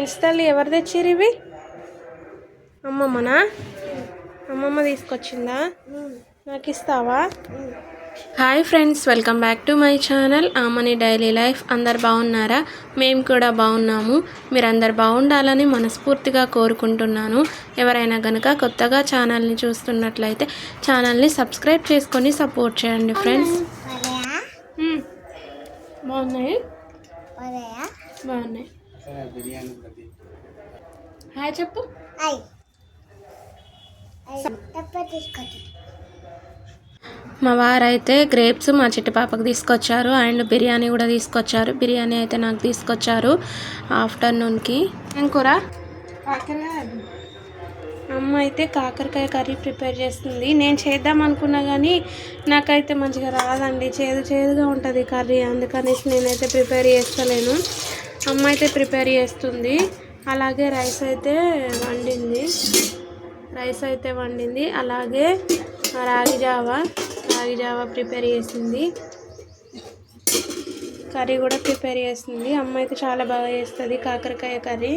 Install ఎవరు తెచ్చిర్రు ఇవి? అమ్మమ్మనా? అమ్మమ్మ తీసుకొచ్చిందా? నాకు ఇస్తావా? Hi friends welcome back to my channel. Amani daily life. అందరు బాగున్నారా? మేము కూడా బాగున్నాము. మీరు అందరు బాగుండాలని మనస్ఫూర్తిగా కోరుకుంటున్నాను. ఎవరైనా కనుక కొత్తగా ఛానల్ని చూస్తున్నట్లయితే ఛానల్ని సబ్స్క్రైబ్ చేసుకొని సపోర్ట్ చేయండి ఫ్రెండ్స్. బాగున్నాయి? బాగున్నాయి. హాయ్ చెప్పు. మా వారైతే గ్రేప్స్ మా చిట్టి పాపకు తీసుకొచ్చారు అండ్ బిర్యానీ కూడా తీసుకొచ్చారు. బిర్యానీ అయితే నాకు తీసుకొచ్చారు ఆఫ్టర్నూన్కి. ఏం కూర? అమ్మ అయితే కాకరకాయ కర్రీ ప్రిపేర్ చేస్తుంది. నేను చేద్దాం అనుకున్నా కానీ నాకైతే మంచిగా రాదండి. చేదు చేదుగా ఉంటుంది కర్రీ. అందుకనేసి నేనైతే ప్రిపేర్ చేస్తలేను. అమ్మ అయితే ప్రిపేర్ చేస్తుంది. అలాగే రైస్ అయితే వండింది. రైస్ అయితే వండింది. అలాగే రాగి జావా రాగి జావా ప్రిపేర్ చేసింది. కర్రీ కూడా ప్రిపేర్ చేసింది. అమ్మ అయితే చాలా బాగా చేస్తుంది కాకరకాయ కర్రీ.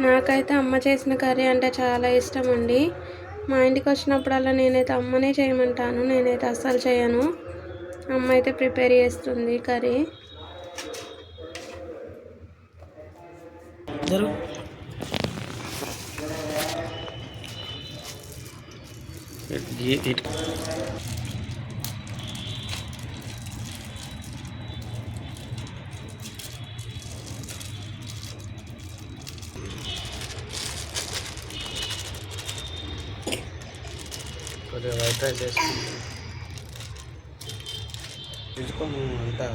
నాకైతే అమ్మ చేసిన కర్రీ అంటే చాలా ఇష్టం అండి. మా ఇంటికి వచ్చినప్పుడల్లా నేనైతే అమ్మనే చేయమంటాను. నేనైతే అస్సలు చేయను. అమ్మ అయితే ప్రిపేర్ చేస్తుంది curry. కొద్దిగా వైట్ రైస్ వేసుకుంది తీసుకోము అంతా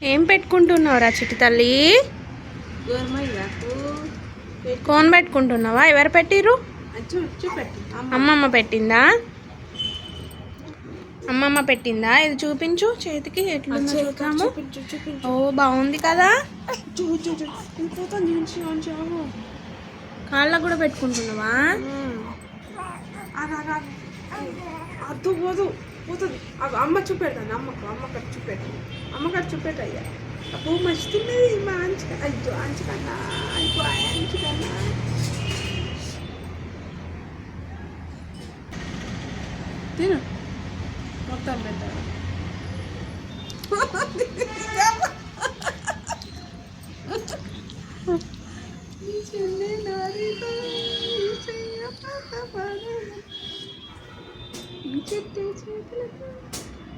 ఏం పెట్టుకుంటున్నావురా చిట్టి తల్లి? కోన్ పెట్టుకుంటున్నావా? ఎవరు పెట్టిర్రు? అమ్మమ్మ పెట్టిందా? అమ్మమ్మ పెట్టిందా? ఇది చూపించు. చేతికి ఎట్లుందో చూద్దాము. ఓ బాగుంది కదా? కాళ్ళకు కూడా పెట్టుకుంటున్నావా? అద్దు పోదు పోతుంది. అమ్మ చూపెడతాను అమ్మకు అమ్మకట్టు చూపెట్టు అమ్మకట్టు చూపెట్టు అయ్యా అబ్బో మస్తున్నది మా అంచు అయ్యో అంచు కన్నా అయ్యో అంచు మొత్తం పెట్టాను చెట్టు చేతులకు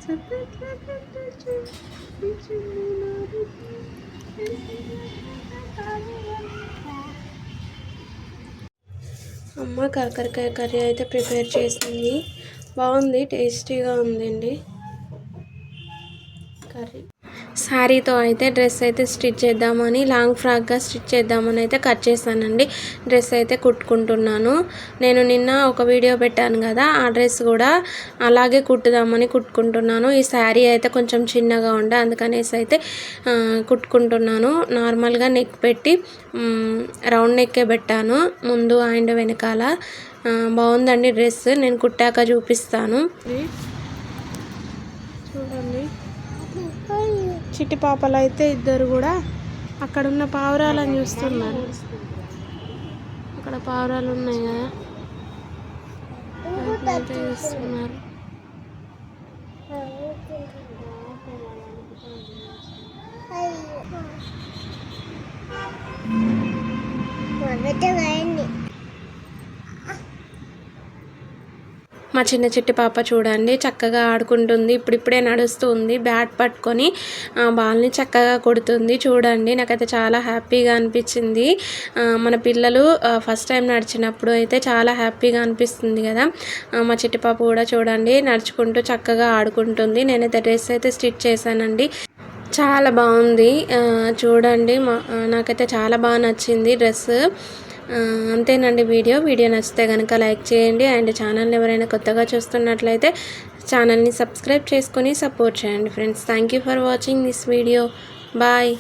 చప్పట్ల కట్టచ్చు అమ్మ కాకరకాయ కర్రీ అయితే ప్రిపేర్ చేసింది. బాగుంది టేస్టీగా ఉందండి. కర్రీ. శారీతో అయితే డ్రెస్ అయితే స్టిచ్ చేద్దామని లాంగ్ ఫ్రాక్గా స్టిచ్ చేద్దామని అయితే కట్ చేశానండి. డ్రెస్ అయితే కుట్టుకుంటున్నాను. నేను నిన్న ఒక వీడియో పెట్టాను కదా ఆ డ్రెస్ కూడా అలాగే కుట్టుదామని కుట్టుకుంటున్నాను. ఈ శారీ అయితే కొంచెం చిన్నగా ఉండే అందుకనేసి అయితే కుట్టుకుంటున్నాను. నార్మల్గా నెక్ పెట్టి రౌండ్ నెక్కే పెట్టాను ముందు అండ్ వెనకాల. బాగుందండి డ్రెస్. నేను కుట్టాక చూపిస్తాను. చూడండి. చిట్టి పాపలు అయితే ఇద్దరు కూడా అక్కడ ఉన్న పావురాలను చూస్తున్నారు. అక్కడ పావురాలు ఉన్నాయి కదా. వాటిని అయితే చూస్తున్నారు మా చిన్న చిట్టి పాప చూడండి చక్కగా ఆడుకుంటుంది ఇప్పుడిప్పుడే నడుస్తుంది బ్యాట్ పట్టుకొని బాల్ని చక్కగా కొడుతుంది. చూడండి నాకైతే చాలా హ్యాపీగా అనిపించింది. మన పిల్లలు ఫస్ట్ టైం నడిచినప్పుడు అయితే చాలా హ్యాపీగా అనిపిస్తుంది కదా. మా చిట్టి పాప కూడా చూడండి నడుచుకుంటూ చక్కగా ఆడుకుంటుంది. నేనైతే డ్రెస్ అయితే స్టిచ్ చేశానండి. చాలా బాగుంది. చూడండి మా నాకైతే చాలా బాగా నచ్చింది డ్రెస్ అంతేనండి వీడియో. వీడియో నచ్చితే కనుక లైక్ చేయండి. అండ్ ఛానల్ని ఎవరైనా కొత్తగా చూస్తున్నట్లయితే ఛానల్ని సబ్స్క్రైబ్ చేసుకొని సపోర్ట్ చేయండి friends. Thank you for watching this video. Bye.